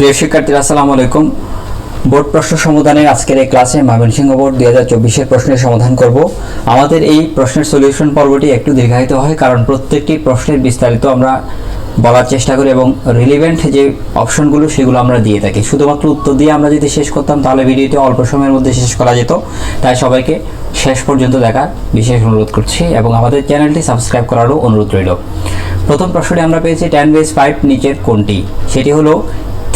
প্রিয় শিক্ষার্থীরা, আসসালামু আলাইকুম। বোর্ড প্রশ্ন সমাধানের আজকের এই ক্লাসে ময়মনসিংহ বোর্ড দুই হাজার চব্বিশের প্রশ্নের সমাধান করব। আমাদের এই প্রশ্নের সলিউশন পর্বটি একটু দীর্ঘায়িত হয়, কারণ প্রত্যেকটি প্রশ্নের বিস্তারিত আমরা বলার চেষ্টা করি এবং রিলিভেন্ট যে অপশনগুলো সেগুলো আমরা দিয়ে থাকি। শুধুমাত্র উত্তর দিয়ে আমরা যদি শেষ করতাম, তাহলে ভিডিওটি অল্প সময়ের মধ্যে শেষ করা যেত। তাই সবাইকে শেষ পর্যন্ত দেখার বিশেষ অনুরোধ করছি এবং আমাদের চ্যানেলটি সাবস্ক্রাইব করারও অনুরোধ রইল। প্রথম প্রশ্নটি আমরা পেয়েছি টেন বেস ফাইভ নিচের কোনটি? সেটি হলো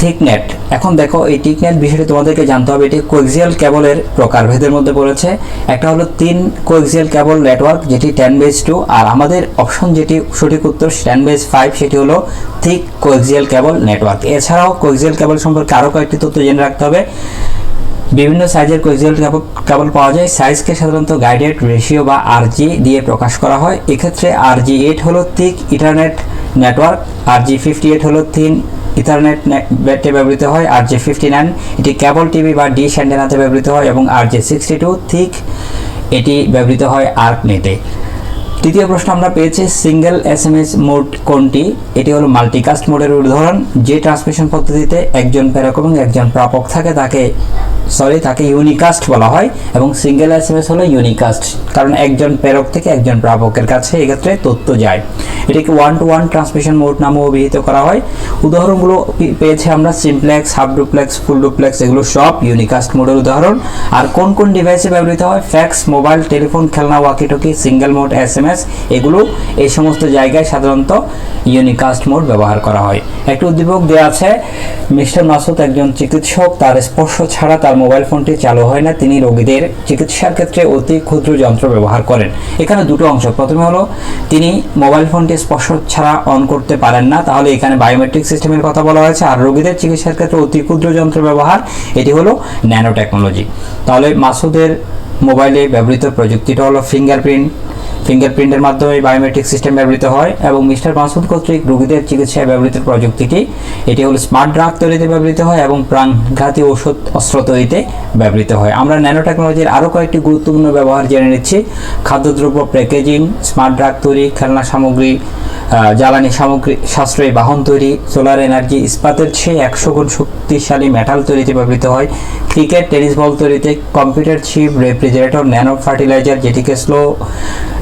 থিকনেট এখন দেখো, এই থিকনেট বিষয়টি তোমাদেরকে জানতে হবে। এটি কোএক্সিয়াল কেবলের প্রকারভেদের মধ্যে পড়েছে। একটা হলো তিন কোএক্সিয়াল কেবল নেটওয়ার্ক যেটি টেন বেস টু আর আমাদের অপশন যেটি, সঠিক উত্তর টেন বেস ফাইভ সেটি হলো থিক কোএক্সিয়াল কেবল নেটওয়ার্ক এছাড়াও কোএক্সিয়াল কেবল সম্পর্কে আরও কয়েকটি তথ্য জেনে রাখতে হবে। বিভিন্ন সাইজের কোএক্সিয়াল কেবল পাওয়া যায়। সাইজকে সাধারণত গাইডেড রেশিও বা আরজি দিয়ে প্রকাশ করা হয়। এক্ষেত্রে আরজি এইট হলো thick internet network RG fifty eight হলো তিন ইথারনেট ব্যাটে ব্যবহৃত হয় আর জে ফিফটি নাইন, এটি কেবল টিভি বা ডিশ অ্যান্টেনাতে ব্যবহৃত হয় এবং R J sixty two thick এটি ব্যবহৃত হয় আর্ক নেটে তৃতীয় প্রশ্ন আমরা পেয়েছি single S M S mode কোনটি? এটি হলো মাল্টিকাস্ট মোডের উদাহরণ। যে ট্রান্সমিশন পদ্ধতিতে একজন প্রেরক এবং একজন প্রাপক থাকে, তাকে সরি তাকে ইউনিকাস্ট বলা হয় এবং সিঙ্গেল এস এম এস হলো ইউনিকাস্ট কারণ একজন প্রেরক থেকে একজন প্রাপকের কাছে এক্ষেত্রে তথ্য যায়। এটিকে one to one transmission mode নামে অভিহিত করা হয়। উদাহরণগুলো পেয়েছি আমরা simplex half duplex full duplex এগুলো সব ইউনিকাস্ট মোডের উদাহরণ। আর কোন কোন ডিভাইসে ব্যবহৃত হয়? ফ্যাক্স মোবাইল টেলিফোন খেলনা walkie talkie single mode S M S এগুলো এই সমস্ত জায়গায় সাধারণত ইউনিকাস্ট মোড ব্যবহার করা হয়। একটি উদ্দীপক দেওয়া আছে, মিস্টার মাসুদ একজন চিকিৎসক, তার স্পর্শ ছাড়া তার মোবাইল ফোনটি চালু হয় না, তিনি রোগীদের চিকিৎসার ক্ষেত্রে অতি ক্ষুদ্র যন্ত্র ব্যবহার করেন। এখানে দুটো অংশ, প্রথমে হলো, তিনি মোবাইল ফোনটি স্পর্শ ছাড়া অন করতে পারেন না, তাহলে এখানে বায়োমেট্রিক সিস্টেমের কথা বলা হয়েছে, আর রোগীদের চিকিৎসার ক্ষেত্রে অতি ক্ষুদ্র যন্ত্র ব্যবহার, এটি হলো ন্যানো টেকনোলজি তাহলে মাসুদের মোবাইলে ব্যবহৃত প্রযুক্তিটা হলো ফিঙ্গারপ্রিন্ট ফিঙ্গারপ্রিন্টের মাধ্যমে বায়োমেট্রিক সিস্টেম ব্যবহৃত হয় এবং মিস্টার মাসুদ কর্তৃক রোগীদের চিকিৎসায় ব্যবহৃত প্রযুক্তিটি, এটি হলো স্মার্ট ড্রাগ তৈরিতে ব্যবহৃত হয় এবং প্রাণঘাতী ওষুধ অস্ত্র তৈরিতে ব্যবহৃত হয়। আমরা ন্যানো টেকনোলজির আরও কয়েকটি গুরুত্বপূর্ণ ব্যবহার জেনে নিচ্ছি। খাদ্যদ্রব্য প্যাকেজিং স্মার্ট ড্রাগ তৈরি, খেলনা সামগ্রী জ্বালানি সামগ্রী সাশ্রয়ী বাহন তৈরি সোলার এনার্জি ইস্পাতের চেয়ে একশো গুণ শক্তিশালী মেটাল তৈরিতে ব্যবহৃত হয়। ক্রিকেট, টেনিস বল তৈরিতে computer chip refrigerator nano fertiliser যেটিকে স্লো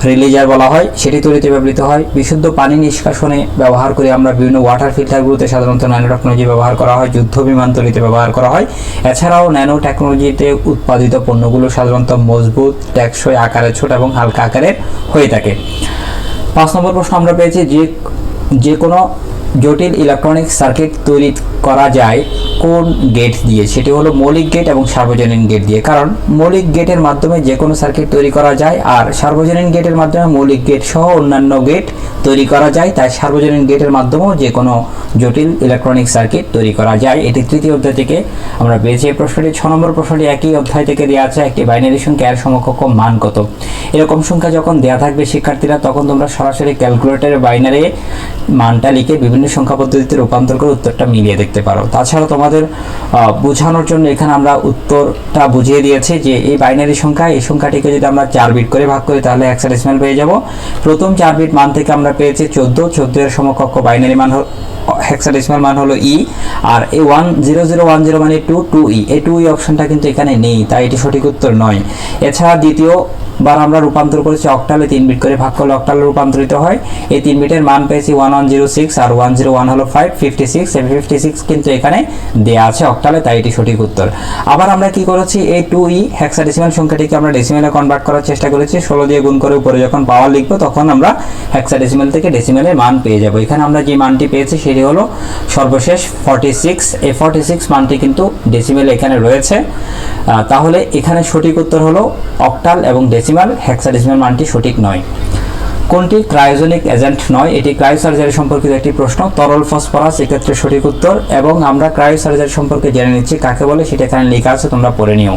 রিলিজার বলা হয়, সেটি তৈরিতে ব্যবহৃত হয়। বিশুদ্ধ পানি নিষ্কাশনে ব্যবহার করে আমরা বিভিন্ন ওয়াটার ফিল্টারগুলোতে সাধারণত ন্যানো টেকনোলজি ব্যবহার করা হয়, যুদ্ধ বিমান তৈরিতে ব্যবহার করা হয়। এছাড়াও ন্যানো টেকনোলজিতে উৎপাদিত পণ্যগুলো সাধারণত মজবুত, টেকসই আকারে ছোট এবং হালকা আকারের হয়ে থাকে। পাঁচ নম্বর প্রশ্ন আমরা পেয়েছি যে যে কোনো জটিল ইলেকট্রনিক সার্কিট তৈরি করা যায় কোন গেট দিয়ে? সেটি হলো মৌলিক গেট এবং সার্বজনীন গেট দিয়ে। কারণ মৌলিক গেটের মাধ্যমে যে কোনো সার্কিট তৈরি করা যায় আর সার্বজনীন গেটের মাধ্যমে মৌলিক গেট সহ অন্যান্য গেট তৈরি করা যায়, তাই সার্বজনীন গেটের মাধ্যমেও যে কোনো জটিল ইলেকট্রনিক সার্কিট তৈরি করা যায়। এটি তৃতীয় অধ্যায় থেকে আমরা পেয়েছি। এই প্রশ্নটি ছ নম্বর প্রশ্নটি একই অধ্যায় থেকে দেওয়া আছে। একটি বাইনারি সংখ্যা, এর সমকক্ষ মান কত? এরকম সংখ্যা যখন দেওয়া থাকবে শিক্ষার্থীরা, তখন তোমরা সরাসরি ক্যালকুলেটরে বাইনারি মানটা লিখে বিভিন্ন সংখ্যা পদ্ধতিতে রূপান্তর করে উত্তরটা মিলিয়ে দেখতে পারো। তাছাড়া তোমাদের আহ, বোঝানোর জন্য এখানে আমরা উত্তরটা বুঝিয়ে দিয়েছি যে এই বাইনারি সংখ্যা এই সংখ্যাটিকে যদি আমরা চার বিট করে ভাগ করি তাহলে হেক্সাডেসিমাল পেয়ে যাব। প্রথম চার বিট মান থেকে আমরা পেয়েছি চোদ্দ চোদ্দ এর সমকক্ষ বাইনারি মান হেক্সাডেসিমাল মান হলো ই আর এই one zero zero one zero মানে টু টু ই এই টু ই অপশনটা কিন্তু এখানে নেই, তাই এটি সঠিক উত্তর নয়। এছাড়া দ্বিতীয় বার আমরা রূপান্তর করেছি অক্টালে তিন বিট করে ভাগ করলে অক্টালে রূপান্তরিত হয়। এই তিন বিটের মান পেয়েছি ওয়ান ওয়ান জিরো সিক্স আর ওয়ান জিরো ওয়ান হলো ফাইভ ফিফটি সিক্স এই ফিফটি সিক্স কিন্তু এখানে দেওয়া আছে অক্টালে তাই এটি সঠিক উত্তর। আবার আমরা কি করেছি? এই টু ই হেক্সাডেসিমাল সংখ্যাটিকে আমরা ডেসিমেলে কনভার্ট করার চেষ্টা করেছি। ষোলো দিয়ে গুণ করে উপরে যখন পাওয়ার লিখব, তখন আমরা হেক্সাডেসিমাল থেকে ডেসিমেলের মান পেয়ে যাব। এখানে আমরা যে মানটি পেয়েছি সেটি হলো সর্বশেষ ফর্টি সিক্স এই ফর্টি সিক্স মানটি কিন্তু ডেসিমেল এখানে রয়েছে। তাহলে এখানে সঠিক উত্তর হলো অক্টাল এবং ডেসিমাল হেক্সাডেসিমাল মানটি সঠিক নয়। কোনটি? ক্রায়োজেনিক এজেন্ট নয়, এটি ক্রায়োসার্জারি সম্পর্কিত একটি প্রশ্ন। তরল ফসফরাস এক্ষেত্রে সঠিক উত্তর এবং আমরা ক্রায়োসার্জারি সম্পর্কে জেনে নিচ্ছি, কাকে বলে সেটা এখানে লেখা আছে, তোমরা পড়ে নিও।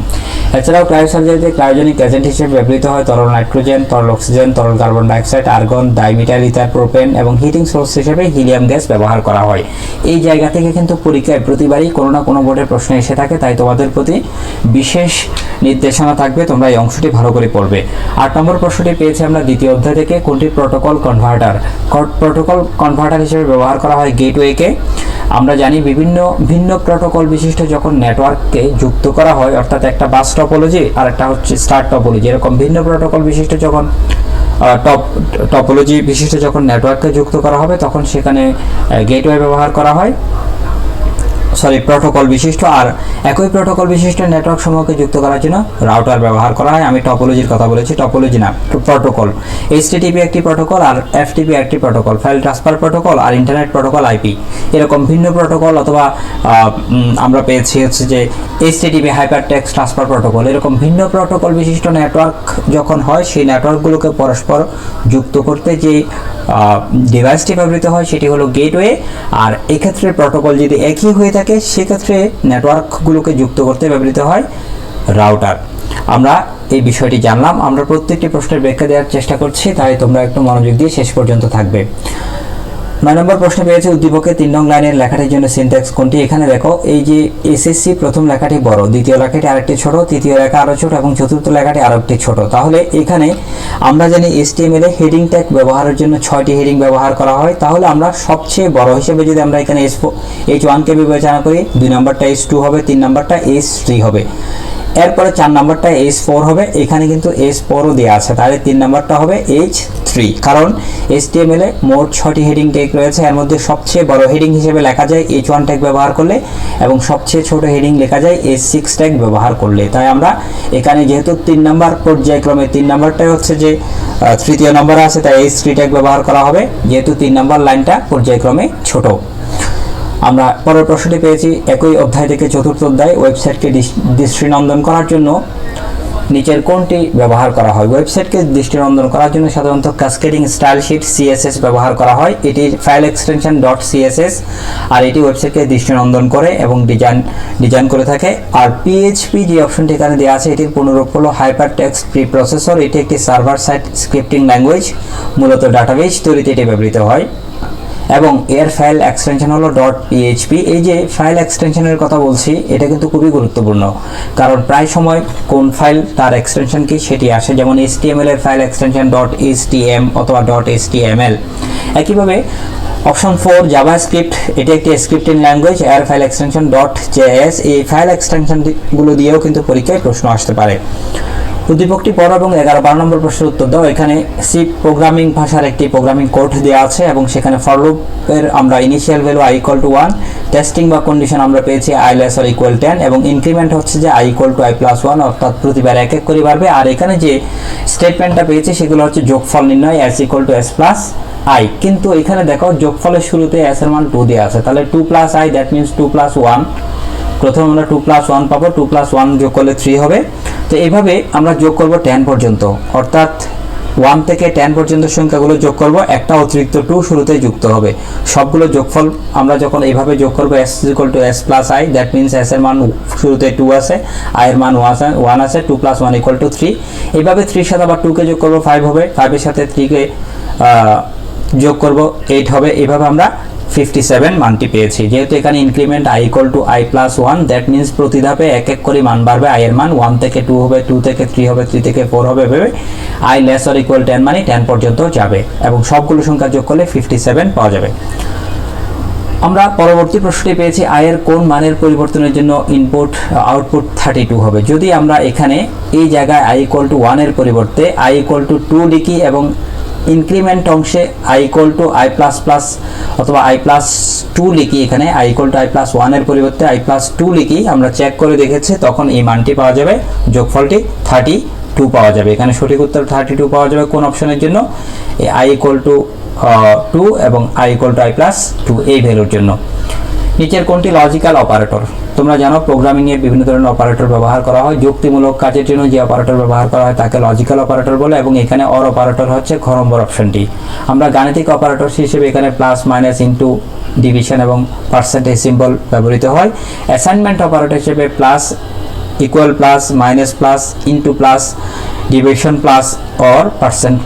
এছাড়াও ক্রায়োসার্জারিতে ক্রায়োজেনিক এজেন্ট হিসেবে ব্যবহৃত হয় তরল নাইট্রোজেন, তরল অক্সিজেন, তরল carbon dioxide, argon, dimethyl, ether, propane এবং হিটিং সোর্স হিসেবে হিলিয়াম গ্যাস ব্যবহার করা হয়। এই জায়গা থেকে কিন্তু পরীক্ষায় প্রতিবারই কোনো না কোনো বোর্ডের প্রশ্ন এসে থাকে, তাই তোমাদের প্রতি বিশেষ নির্দেশনা থাকবে, তোমরা এই অংশটি ভালো করে পড়বে। আট নম্বর প্রশ্নটি পেয়েছি আমরা দ্বিতীয় অধ্যায় থেকে, কোনটি প্রোটোকল কনভার্টার প্রোটোকল কনভার্টার হিসেবে ব্যবহার করা হয় গেটওয়েকে আমরা জানি বিভিন্ন, ভিন্ন প্রোটোকল বিশিষ্ট যখন নেটওয়ার্ককে যুক্ত করা হয়, অর্থাৎ একটা বাস টপোলজি আর একটা হচ্ছে স্টার টপোলজি এরকম ভিন্ন প্রোটোকল বিশিষ্ট যখন টপ টপোলজি বিশিষ্ট যখন নেটওয়ার্ককে যুক্ত করা হবে, তখন সেখানে গেটওয়ে ব্যবহার করা হয়। সরি প্রোটোকল বিশিষ্ট আর একই প্রোটোকল বিশিষ্ট নেটওয়ার্ক সমূহকে যুক্ত করার জন্য রাউটার ব্যবহার করা হয়। আমি টপোলজির কথা বলেছি টপোলজি না প্রোটোকল এইচটিটিপি একটি প্রোটোকল আর এফটিপি একটি প্রোটোকল ফাইল ট্রান্সফার প্রোটোকল আর ইন্টারনেট প্রোটোকল আইপি এরকম ভিন্ন প্রোটোকল অথবা আমরা পেয়েছি হচ্ছে যে HTTP hypertext transfer protocol এরকম ভিন্ন প্রোটোকল বিশিষ্ট নেটওয়ার্ক যখন হয়, সেই নেটওয়ার্কগুলোকে পরস্পর যুক্ত করতে যে ডিভাইসটি ব্যবহৃত হয়, সেটি হলো গেটওয়ে আর এক্ষেত্রে প্রোটোকল যদি একই হয়ে থাকে, সেক্ষেত্রে নেটওয়ার্কগুলোকে যুক্ত করতে ব্যবহৃত হয় রাউটার আমরা এই বিষয়টি জানলাম, আমরা প্রত্যেকটি প্রশ্নের ব্যাখ্যা দেওয়ার চেষ্টা করছি, তাই তোমরা একটু মনোযোগ দিয়ে শেষ পর্যন্ত থাকবে। নয় নম্বর প্রশ্ন পেয়েছে উদ্দীপকের তিন নং লাইনের লেখাটির জন্য সিনট্যাক্স কোনটি? এখানে দেখো, এই যে এসএসসি প্রথম লেখাটি বড়, দ্বিতীয় লেখাটি আরেকটি ছোট, তৃতীয় লেখা আরও ছোট এবং চতুর্থ লেখাটি আরও একটি ছোট। তাহলে এখানে আমরা জানি এইচটিএমএল এ হেডিং ট্যাগ ব্যবহারের জন্য ছয়টি হেডিং ব্যবহার করা হয়। তাহলে আমরা সবচেয়ে বড় হিসেবে যদি আমরা এখানে এস এইচ ওয়ানকে বিবেচনা করি, দুই নম্বরটা এস টু হবে, তিন নম্বরটা এস থ্রি হবে। এরপরে চার নাম্বারটা এইচ ফোর হবে। এখানে কিন্তু এইচ ফোরও দেওয়া আছে। তাহলে তিন নাম্বারটা হবে এইচ থ্রি কারণ এইচটিএমএল এ মোট ছটি হেডিং ট্যাগ রয়েছে। এর মধ্যে সবচেয়ে বড় হেডিং হিসেবে লেখা যায় এইচ ওয়ান ট্যাগ ব্যবহার করলে এবং সবচেয়ে ছোট হেডিং লেখা যায় এইচ সিক্স ট্যাগ ব্যবহার করলে। তাই আমরা এখানে যেহেতু তিন নাম্বার পর্যায়ক্রমে তিন নাম্বারটাই হচ্ছে যে তৃতীয় নম্বরে আছে, তাই এইচ থ্রি ট্যাগ ব্যবহার করা হবে। যেহেতু তিন নাম্বার লাইনটা পর্যায়ক্রমে ছোট। আমরা পরের প্রশ্নটি পেয়েছি, একই অধ্যায় থেকে চতুর্থ অধ্যায় ওয়েবসাইটকে দৃষ- দৃষ্টিনন্দন করার জন্য নিচের কোনটি ব্যবহার করা হয়? ওয়েবসাইটকে দৃষ্টিনন্দন করার জন্য সাধারণত কাস্কেডিং স্টাইল শিট সিএসএস ব্যবহার করা হয়। এটি ফাইল এক্সটেনশন ডট সিএসএস আর এটি ওয়েবসাইটকে দৃষ্টিনন্দন করে এবং ডিজাইন ডিজাইন করে থাকে। আর পিএইচপি যে অপশনটি এখানে দেওয়া আছে এটির পুনরূপ হলো হাইপার টেক্সট প্রি প্রসেসর এটি একটি সার্ভার সাইট স্ক্রিপ্টিং ল্যাঙ্গুয়েজ মূলত ডাটাবেজ তৈরিতে এটি ব্যবহৃত হয়। এবং এর ফাইল এক্সটেনশন হলো ডট পিএইচপি এই যে ফাইল এক্সটেনশনের কথা বলছি, এটা কিন্তু খুবই গুরুত্বপূর্ণ। কারণ প্রায় সময় কোন ফাইল তার এক্সটেনশন কি, সেটি আসে। যেমন এইচটিএমএল এর ফাইল এক্সটেনশন ডট এইচটিএম অথবা ডট এইচটিএমএল একইভাবে অপশন ফোর জাভা স্ক্রিপ্ট এটি একটি স্ক্রিপ্টিং ল্যাঙ্গুয়েজ এর ফাইল এক্সটেনশন ডট জেএস এই ফাইল এক্সটেনশনগুলো দিয়েও কিন্তু পরীক্ষায় প্রশ্ন আসতে পারে। উদ্দীপকটি পড়ো এবং এগারো, বারো নম্বর প্রশ্নের উত্তর দাও। এখানে সি প্রোগ্রামিং ভাষার একটি প্রোগ্রামিং কোড দেওয়া আছে এবং সেখানে ফর লুপের আমরা initial value I equal to one testing বা কন্ডিশন আমরা পেয়েছি I less or equal ten এবং ইনক্রিমেন্ট হচ্ছে যে I equal to I plus one অর্থাৎ প্রতিবার এক এক করে বাড়বে। আর এখানে যে স্টেটমেন্টটা পেয়েছি সেগুলো হচ্ছে যোগফল নির্ণয় S equal to S plus I কিন্তু এখানে দেখো যোগফলের শুরুতে এস এর মান টু দেওয়া আছে। তাহলে two plus I that means two plus one প্রথমে আমরা টু প্লাস ওয়ান পাবো টু প্লাস ওয়ান যোগ করলে থ্রি হবে। তো এইভাবে আমরা যোগ করব টেন পর্যন্ত। অর্থাৎ ওয়ান থেকে টেন পর্যন্ত সংখ্যাগুলো যোগ করব, একটা অতিরিক্ত টু শুরুতে যুক্ত হবে। সবগুলো যোগফল আমরা যখন এইভাবে যোগ করব S equal to S plus I that means S এর মান শুরুতে টু আছে আই এর মান ওয়ান আছে two plus one equal to three এইভাবে থ্রির সাথে আবার টুকে যোগ করব ফাইভ হবে। ফাইভের সাথে থ্রিকে যোগ করব এইট হবে। এইভাবে আমরা ফিফটি সেভেন মানটি পেয়েছি। যেহেতু এখানে increment I equal to I plus one that means প্রতি ধাপে এক এক করে মান বাড়বে। আই এর মান ওয়ান থেকে টু হবে টু থেকে থ্রি হবে থ্রি থেকে ফোর হবে, ভেবে I less or equal ten মানে টেন পর্যন্ত যাবে এবং সবগুলো সংখ্যা যোগ করলে ফিফটি সেভেন পাওয়া যাবে। আমরা পরবর্তী প্রশ্নটি পেয়েছি আয়ের কোন মানের পরিবর্তনের জন্য ইনপুট আউটপুট থার্টি টু হবে। যদি আমরা এখানে এই জায়গায় আই ইকুয়াল টু ওয়ানের পরিবর্তে আই ইকুয়াল টু টু লিখি এবং ইনক্রিমেন্ট অংশে I equal to I plus plus অথবা আই প্লাস টু লিখি এখানে I equal to I plus ওয়ানের পরিবর্তে আই প্লাস টু লিখি, আমরা চেক করে দেখেছি, তখন এই মানটি পাওয়া যাবে, যোগফলটি থার্টি টু পাওয়া যাবে। এখানে সঠিক উত্তর থার্টি টু পাওয়া যাবে কোন অপশনের জন্য? এই আই ইকুয়াল টু টু এবং i equal to i plus two এই ভ্যালুর জন্য। নিচের কোনটি লজিক্যাল অপারেটর তোমরা জানো প্রোগ্রামিং এ বিভিন্ন ধরনের অপারেটর ব্যবহার করা হয়। যুক্তিমূলক কাজের জন্য যে অপারেটর ব্যবহার করা হয়, তাকে লজিক্যাল অপারেটর বলে এবং এখানে অর অপারেটর হচ্ছে ঘ নম্বর অপশনটি আমরা গাণিতিক অপারেটর হিসেবে এখানে প্লাস মাইনাস ইনটু ডিভিশন এবং পার্সেন্টেজ সিম্বল ব্যবহৃত হয়। অ্যাসাইনমেন্ট অপারেটর হিসেবে plus equal plus minus plus into plus division plus or percent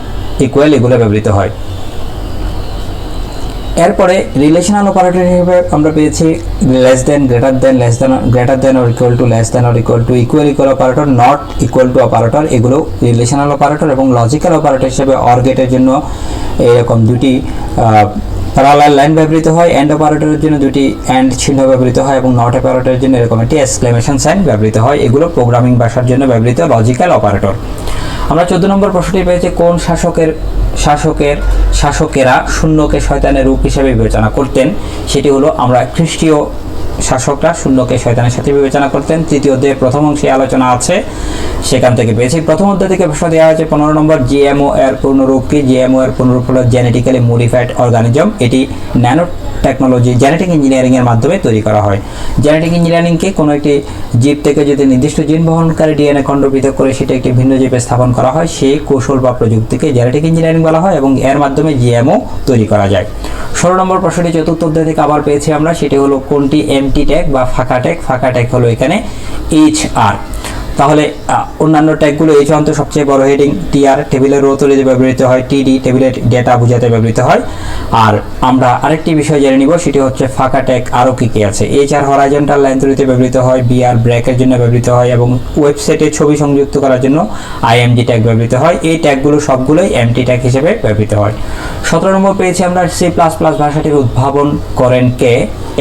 equal এগুলো ব্যবহৃত হয়। এরপরে রিলেশনাল অপারেটর হিসেবে আমরা পেয়েছি less than greater than less than greater than or equal to less than or equal to equal equal operator not equal to operator এগুলো relational operator এবং logical operator হিসেবে অর গেটের জন্য এরকম দুটি প্যারালাল লাইন ব্যবহৃত হয় এন্ড অপারেটরের জন্য দুটি এন্ড চিহ্ন ব্যবহৃত হয় এবং নট অপারেটরের জন্য এরকম একটি এক্সক্লেমেশন সাইন ব্যবহৃত হয়। এগুলো প্রোগ্রামিং ভাষার জন্য ব্যবহৃত লজিক্যাল অপারেটর আমরা চোদ্দ নম্বর প্রশ্নটি পেয়েছি, কোন শাসকের শাসকের শাসকেরা শূন্যকে শয়তানের রূপ হিসেবে বিবেচনা করতেন? সেটি হলো, আমরা খ্রিস্টীয় শাসকরা শূন্যকে শয়তানের সাথে বিবেচনা করতেন। তৃতীয় অধ্যায়ে প্রথম অংশে আলোচনা আছে, সেখান থেকে পেয়েছি। প্রথম অধ্যায় থেকে প্রশ্ন দেওয়া হয়েছে, পনেরো নম্বর, জিএমও এর পূর্ণরূপ কি? জিএমও এর পূর্ণরূপ হলো জেনেটিক্যালি মডিফাইড অর্গানিজম এটি ন্যানো টেকনোলজি জেনেটিক ইঞ্জিনিয়ারিং এর মাধ্যমে তৈরি করা হয়। জেনেটিক ইঞ্জিনিয়ারিংকে কোনো একটি জীব থেকে যদি নির্দিষ্ট জিন বহনকারী ডিএনএ খণ্ড পৃথক করে সেটা একটি ভিন্ন জীবে স্থাপন করা হয়, সেই কৌশল বা প্রযুক্তিকে জেনেটিক ইঞ্জিনিয়ারিং বলা হয় এবং এর মাধ্যমে জিএমও তৈরি করা যায়। ষোলো নম্বর প্রশ্নটি চতুর্থ অধ্যায় থেকে আবার পেয়েছি আমরা। সেটি হলো কোনটি এমটি ট্যাগ বা ফাঁকা ট্যাগ ফাঁকা ট্যাগ হলো এখানে এইচ আর তাহলে অন্যান্য ট্যাগগুলো এই অন্ত সবচেয়ে বড় হেডিং টিআর টেবিলের রো তৈরিতে ব্যবহৃত হয় টিডি টেবিলের ডেটা বোঝাতে ব্যবহৃত হয়। আর আমরা আরেকটি বিষয় জেনে নিব, সেটি হচ্ছে ফাঁকা ট্যাগ আরও কী কী আছে। এইচ আর হরাইজন্টাল লাইন তৈরিতে ব্যবহৃত হয় বিআর ব্রেকের জন্য ব্যবহৃত হয়, এবং ওয়েবসাইটে ছবি সংযুক্ত করার জন্য আইএমজি ট্যাগ ব্যবহৃত হয়। এই ট্যাগগুলো সবগুলোই এমটি ট্যাগ হিসেবে ব্যবহৃত হয়। সতেরো নম্বর পেয়েছি আমরা সি প্লাস প্লাস ভাষাটির উদ্ভাবন করেন কে।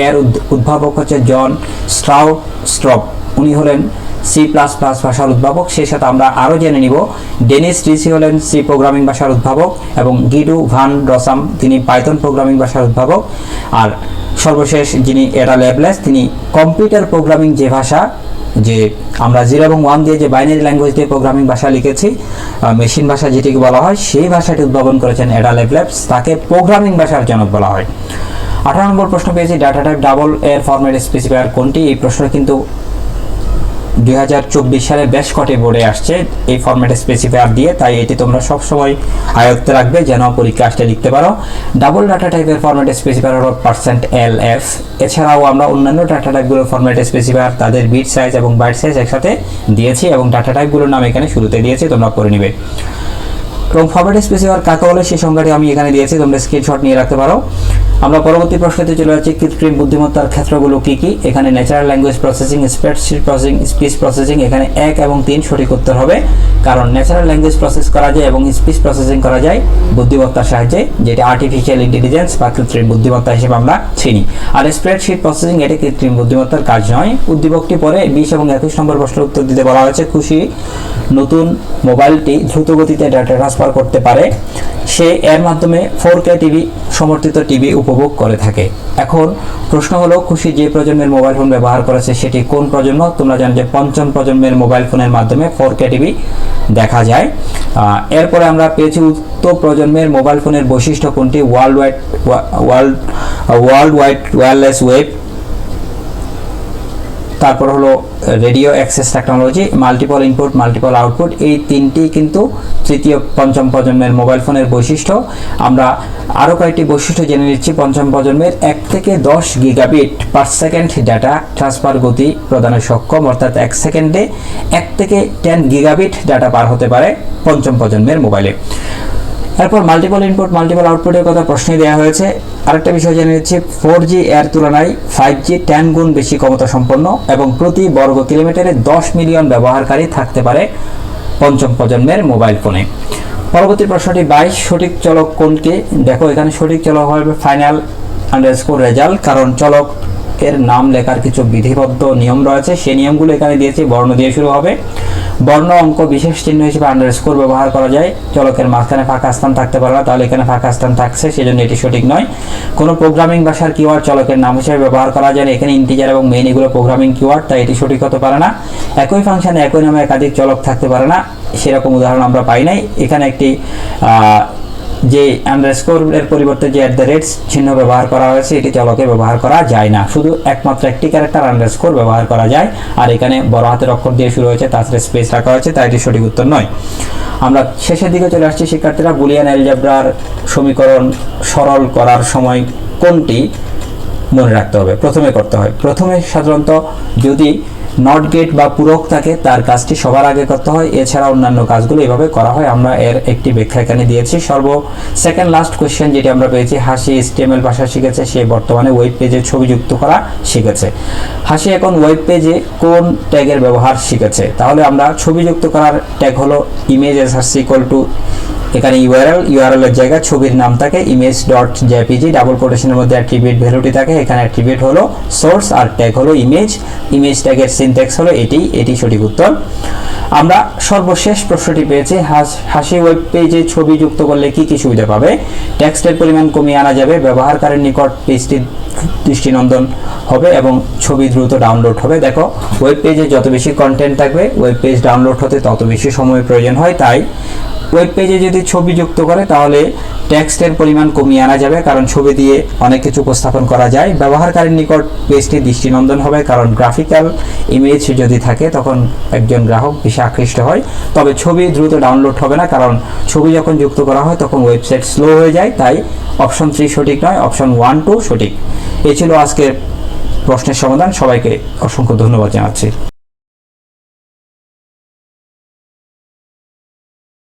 এর উদ্ভাবক হচ্ছে জন স্ট্রাউ স্ট্রপ উনি হলেন সি প্লাস প্লাস ভাষার উদ্ভাবক। সেই সাথে আমরা আরও জেনে নিব। ডেনিস রিসি হলেন সি প্রোগ্রামিং ভাষার উদ্ভাবক এবং গিডু ভান রসাম তিনি পাইথন প্রোগ্রামিং ভাষার উদ্ভাবক। আর সর্বশেষ যিনি এরা ল্যাবলেস, তিনি কম্পিউটার প্রোগ্রামিং যে ভাষা, যে আমরা জিরো এবং ওয়ান দিয়ে যে বাইনারি ল্যাঙ্গুয়েজ দিয়ে প্রোগ্রামিং ভাষা লিখেছি মেশিন ভাষা যেটিকে বলা হয়, সেই ভাষাটি উদ্ভাবন করেছেন এডা ল্যাবলেবস তাকে প্রোগ্রামিং ভাষার জনক বলা হয়। আঠারো নম্বর প্রশ্ন পেয়েছি, ডাটা টাইপ ডাবল এর ফরম্যাট স্পেসিফায়ার কোনটি? এই প্রশ্ন কিন্তু দুই হাজার চব্বিশ সালে বেশ কটি বোর্ডে আসছে। এই ফরম্যাটে স্পেসিফায়ার দিয়ে, তাই এটি তোমরা সব সময় আয়ত্তে রাখবে যেন পরীক্ষা আসতে লিখতে পারো। ডাবল ডাটা টাইপের ফরম্যাটে স্পেসিফায়ার হলো পার্সেন্ট এল এফ এছাড়াও আমরা অন্যান্য ডাটা টাইপগুলোর ফরম্যাটে স্পেসিফায়ার তাদের বিট সাইজ এবং বাইট সাইজ একসাথে দিয়েছি এবং ডাটা টাইপগুলোর নাম এখানে শুরুতে দিয়েছি, তোমরা পড়ে নিবে। এবং ফরম্যাট স্পেসিফায়ার কাকে বলে সেই সংখ্যাটি আমি এখানে দিয়েছি, তোমরা স্ক্রিনশট নিয়ে রাখতে পারো। আমরা পরবর্তী প্রশ্নতে চলে যাচ্ছি, কৃত্রিম বুদ্ধিমত্তার ক্ষেত্রগুলো কি কি? এখানে natural language processing spreadsheet processing speech processing এখানে এক এবং তিন সঠিক উত্তর হবে। কারণ ন্যাচারাল ল্যাঙ্গুয়েজ প্রসেস করা যায় এবং স্পিচ প্রসেসিং করা যায় বুদ্ধিমত্তার সাহায্যে, যেটা আর্টিফিশিয়াল ইন্টেলিজেন্স বা কৃত্রিম বুদ্ধিমত্তা হিসেবে আমরা চিনি। আর স্প্রেডশিট প্রসেসিং এটি কৃত্রিম বুদ্ধিমত্তার কাজ নয়। উদ্দীপকটি পরে বিশ এবং একুশ নম্বর প্রশ্নের উত্তর দিতে বলা হয়েছে, খুশি। নতুন মোবাইলটি দ্রুত গতিতে ডাটা ট্রান্সফার করতে পারে। সে এর মাধ্যমে ফোর কে টিভি সমর্থিত টিভি উপভোগ করে থাকে। এখন প্রশ্ন হলো, খুশি যে প্রজন্মের মোবাইল ফোন ব্যবহার করেছে, সেটি কোন প্রজন্ম? তোমরা জানো যে পঞ্চম প্রজন্মের মোবাইল ফোনের মাধ্যমে ফোর কে টিভি দেখা যায়। এরপরে আমরা পেয়েছি উত্তর প্রজন্মের মোবাইল ফোনের বৈশিষ্ট্য কোনটি? World wide world world wide wireless web তারপর হলো radio access technology multiple input multiple output এই তিনটি কিন্তু তৃতীয়, পঞ্চম প্রজন্মের মোবাইল ফোনের বৈশিষ্ট্য। আমরা আরও কয়েকটি বৈশিষ্ট্য জেনে নিচ্ছি পঞ্চম প্রজন্মের। এক থেকে দশ gigabit per second data transfer গতি প্রদানে সক্ষম, অর্থাৎ এক সেকেন্ডে এক থেকে টেন গিগাবিট ডাটা পার হতে পারে পঞ্চম প্রজন্মের মোবাইলে এরপর মাল্টিপল ইনপুট মাল্টিপল আউটপুটের কথা প্রশ্নে দেওয়া হয়েছে। আরেকটা বিষয় জেনে নিচ্ছি ফোর জি এর তুলনায় ফাইভ জি টেন গুণ বেশি ক্ষমতা সম্পন্ন এবং প্রতি বর্গ কিলোমিটারে দশ মিলিয়ন ব্যবহারকারী থাকতে পারে পঞ্চম প্রজন্মের মোবাইল ফোনে পরবর্তী প্রশ্নটি বাইশ, সঠিক চলক কোনটি? দেখো, এখানে সঠিক চলক হবে ফাইনাল আন্ডারস্কোর রেজাল্ট কারণ চলক এর নাম লেখার কিছু বিধিবদ্ধ নিয়ম রয়েছে। সেই নিয়মগুলো এখানে দিয়েছি, বর্ণ দিয়ে শুরু হবে। বর্ণ অঙ্ক বিশেষ চিহ্ন হিসেবে আন্ডার স্কোর ব্যবহার করা যায়। চলকের মাঝখানে ফাঁকা স্থান থাকতে পারে না, তাহলে এখানে ফাঁকা স্থান থাকছে, সেজন্য এটি সঠিক নয়। কোনো প্রোগ্রামিং ভাষার কিওয়ার্ড চলকের নাম হিসেবে ব্যবহার করা যায় না, এখানে ইন্টিজার এবং মেইন এগুলো প্রোগ্রামিং কিওয়ার্ড তাই এটি সঠিক হতে পারে না। একই ফাংশনে একই নামে একাধিক চলক থাকতে পারে না, সেরকম উদাহরণ আমরা পাই নাই। এখানে একটি যে আন্ডারস্কোর এর পরিবর্তে যে অ্যাট দ্য রেটস চিহ্ন ব্যবহার করা হয়েছে, এটি চলকে ব্যবহার করা যায় না। শুধু একমাত্র একটি ক্যারেক্টার আন্ডারস্কোর ব্যবহার করা যায়। আর এখানে বড় হাতের অক্ষর দিয়ে শুরু হয়েছে তাছাড়া স্পেস রাখা হয়েছে, তাই এটি সঠিক উত্তর নয়। আমরা শেষের দিকে চলে আসছি, শিক্ষার্থীরা, বুলিয়ান অ্যালজেব্রার সমীকরণ সরল করার সময় কোনটি মনে রাখতে হবে? প্রথমে করতে হয়। প্রথমে সাধারণত যদি নট গেট বা পূরক থাকে, তার কাজটি সবার আগে করতে হয়। এছাড়া অন্যান্য কাজগুলো এভাবে করা হয়। আমরা এর একটি ব্যাখ্যা এখানে দিয়েছি। সর্ব সেকেন্ড লাস্ট কোয়েশ্চেন যেটি আমরা পেয়েছি, হাসি এসটিএমএল ভাষা শিখেছে, সে বর্তমানে ওয়েব পেজে ছবি যুক্ত করা শিখেছে। হাসি এখন ওয়েব পেজে কোন ট্যাগের ব্যবহার শিখেছে? তাহলে আমরা ছবি যুক্ত করার ট্যাগ হলো ইমেজ এস ইকুয়াল টু এখানে ইউআরএল ইউআরএল এর জায়গায় ছবির নাম থাকে ইমেজ ডট জেপিজি ডাবল কোটেশনের মধ্যে অ্যাট্রিবিউট ভ্যালুটি থাকে। এখানে অ্যাট্রিবিউট হলো সোর্স আর ট্যাগ হলো ইমেজ ইমেজ ট্যাগের সিনট্যাক্স হলো এটি এটি সঠিক উত্তর। আমরা সর্বশেষ প্রশ্নটি পেয়েছি, হাস- ওয়েব পেজে ছবি যুক্ত করলে কি কি সুবিধা পাবে? টেক্সটের পরিমাণ কমিয়ে আনা যাবে, ব্যবহারকারীর নিকট পেজটি দৃষ্টিনন্দন হবে এবং ছবি দ্রুত ডাউনলোড হবে। দেখো ওয়েব পেজে যত বেশি কন্টেন্ট থাকবে ওয়েব পেজ ডাউনলোড হতে তত বেশি সময় প্রয়োজন হয়, তাই ওয়েব পেজে যদি ছবি যুক্ত করে, তাহলে টেক্সটের পরিমাণ কমিয়ে আনা যাবে, কারণ ছবি দিয়ে অনেক কিছু উপস্থাপন করা যায়। ব্যবহারকারীর নিকট পেজটি দৃষ্টিনন্দন হবে, কারণ গ্রাফিক্যাল ইমেজ যদি থাকে, তখন একজন গ্রাহক বেশি আকৃষ্ট হয়। তবে ছবি দ্রুত ডাউনলোড হবে না, কারণ ছবি যখন যুক্ত করা হয়, তখন ওয়েবসাইট স্লো হয়ে যায়, তাই অপশন থ্রি সঠিক নয় অপশন ওয়ান টু সঠিক। এ ছিল আজকের প্রশ্নের সমাধান, সবাইকে অসংখ্য ধন্যবাদ জানাচ্ছি।